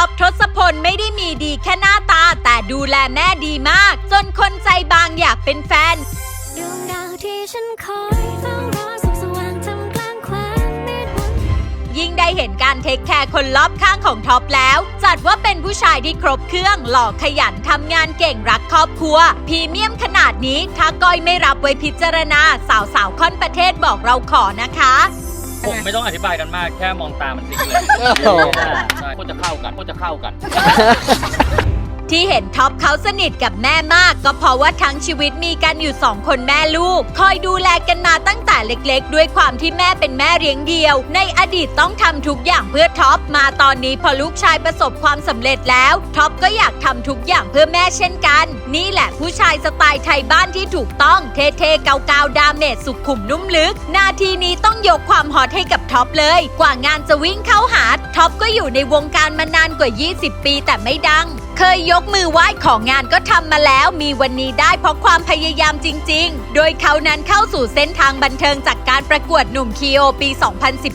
ท็อปทศพลไม่ได้มีดีแค่หน้าตา แต่ดูแลแม่ดีมาก จนคนใจบางอยากเป็นแฟน ดวงดาวที่ฉันคอยเฝ้ารอสุขสว่างทำกลางแคว้นมืดมนยิ่งได้เห็นการเทคแคร์คนรอบข้างของท็อปแล้ว จัดว่าเป็นผู้ชายที่ครบเครื่องหล่อขยันทำงานเก่งรักครอบครัวพรีเมียมขนาดนี้ถ้าก้อยไม่รับไว้พิจารณา สาวสาวๆค่อนประเทศบอกเราขอนะคะ ผมไม่ต้องอธิบายกันมากแค่มองตามันสิงเลยโอ้โห ใช่โคตรจะเข้ากันโคตรจะเข้ากัน ที่เห็นท็อปเขาสนิทกับแม่มาก ก็เพราะว่าทั้งชีวิตมีกันอยู่สองคนแม่ลูก คอยดูแลกันมาตั้งแต่เล็กๆ ด้วยความที่แม่เป็นแม่เลี้ยงเดียว ในอดีตต้องทำทุกอย่างเพื่อท็อปมาตอนนี้พอลูกชายประสบความสำเร็จแล้วท็อปก็อยากทำทุกอย่างเพื่อแม่เช่นกัน นี่แหละผู้ชายสไตล์ไทยบ้านที่ถูกต้องเท่ๆเกาๆดาเมจสุขุมนุ่มลึก นาทีนี้ต้องยกความฮอตให้กับท็อปเลย กว่างานจะวิ่งเข้าหาท็อปก็อยู่ในวงการมานานกว่า 20 ปีแต่ไม่ดัง เคยยกมือไหว้ของงานก็ทำมาแล้วมีวันนี้ได้เพราะความพยายามจริง ๆ โดยเขานั้นเข้าสู่เส้นทางบันเทิงจากการประกวดหนุ่มคีโอปี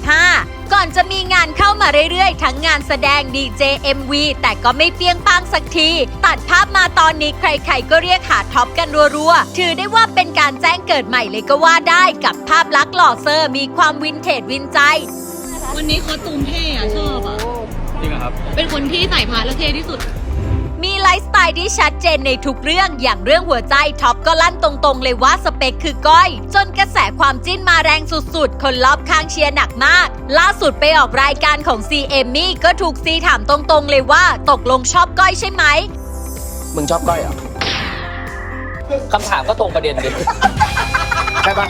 2015 ก่อนจะมีงานเข้ามาเรื่อยๆ ทั้งงานแสดงดีเจ MV แต่ก็ไม่เปรี้ยงปังสักที ตัดภาพมาตอนนี้ใครๆก็เรียกหาท็อปกันรัวๆ ถือได้ว่าเป็นการแจ้งเกิดใหม่เลยก็ว่าได้กับภาพลักษณ์หล่อเซอร์มีความวินเทจวินใจ วันนี้คอสตูมเท่อะชอบอะจริงเหรอครับ เป็นคนที่ใส่พาแล้วเท่ที่สุด มีไลฟ์สไตล์ที่ชัดเจนในทุกเรื่องอย่างเรื่องหัวใจท็อปก็ลั่นตรงๆ เลยว่าสเปคคือก้อย จนกระแสความจิ้นมาแรงสุดๆ คนรอบข้างเชียร์หนักมาก ล่าสุดไปออกรายการของซีเอมมี่ก็ถูกซีถามตรงๆ เลยว่าตกลงชอบก้อยใช่ไหม มึงชอบก้อยเหรอ คำถามก็ตรงประเด็นดิ ใช่ปะ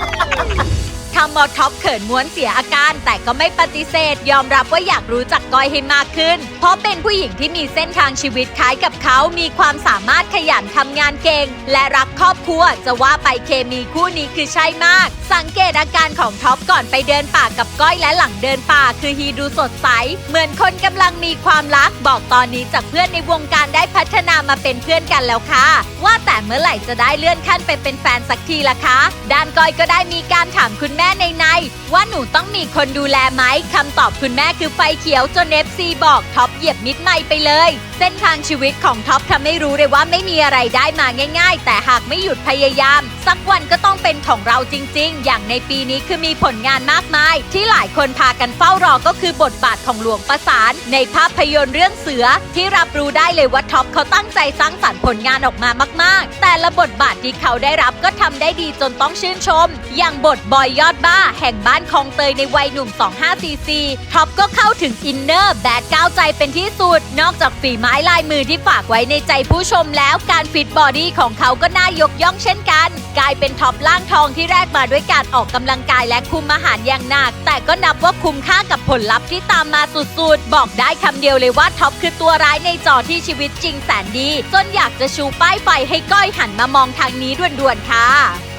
ทำเอาท็อปเขินม้วนเสียอาการ แต่ก็ไม่ปฏิเสธ ยอมรับว่าอยากรู้จักก้อยให้มากขึ้น เพราะเป็นผู้หญิงที่มีเส้นทางชีวิตคล้ายกับเขา มีความสามารถขยันทำงานเก่ง และรักครอบครัว จะว่าไปเคมีคู่นี้คือใช่มาก สังเกตอาการของท็อปก่อนไปเดินป่ากับก้อยและหลังเดินป่า คือฮีดูสดใส เหมือนคนกำลังมีความรัก บอกตอนนี้จากเพื่อนในวงการได้พัฒนามาเป็นเพื่อนกันแล้วค่ะ ว่าแต่เมื่อไหร่จะได้เลื่อนขั้นไปเป็นแฟนสักทีล่ะคะ ด้านก้อยก็ได้มีการถามคุณแม่ในในๆว่าหนูต้องมีคนดูแลไหมคำตอบคุณแม่คือไฟเขียวจนเอฟซีบอกท็อปเหยียบมิดไม่ไปเลย เส้นทางชีวิตของท็อปทำให้รู้เลยว่าไม่มีอะไรได้มาง่าย ๆ แต่หากไม่หยุดพยายาม สักวันก็ต้องเป็นของเราจริง ๆ อย่างในปีนี้คือมีผลงานมากมาย ที่หลายคนพากันเฝ้ารอก็คือบทบาทของหลวงประสาน ในภาพยนตร์เรื่องเสือ ที่รับรู้ได้เลยว่าท็อปเขาตั้งใจสร้างสรรค์ผลงานออกมามาก ๆ แต่ละบทบาทที่เขาได้รับก็ทำได้ดีจนต้องชื่นชม อย่างบทบอยยอดบ้าแห่งบ้านคลองเตยในวัยหนุ่ม 25cc ท็อปก็เข้าถึงอินเนอร์แบดก้าวใจเป็นที่สุด นอกจากฝีไม้ลายมือที่ฝากไว้ในใจผู้ชมแล้วการฟิตบอดี้ของเขาก็น่ายกย่องเช่นกัน กลายเป็นท็อปล่างทองที่แรกมาด้วยการออกกำลังกายและคุมอาหารอย่างหนัก แต่ก็นับว่าคุ้มค่ากับผลลัพธ์ที่ตามมาสุดๆ บอกได้คำเดียวเลยว่าท็อปคือตัวร้ายในจอที่ชีวิตจริงแสนดี จนอยากจะชูป้ายไฟให้ก้อยหันมามองทางนี้ด่วนๆค่ะ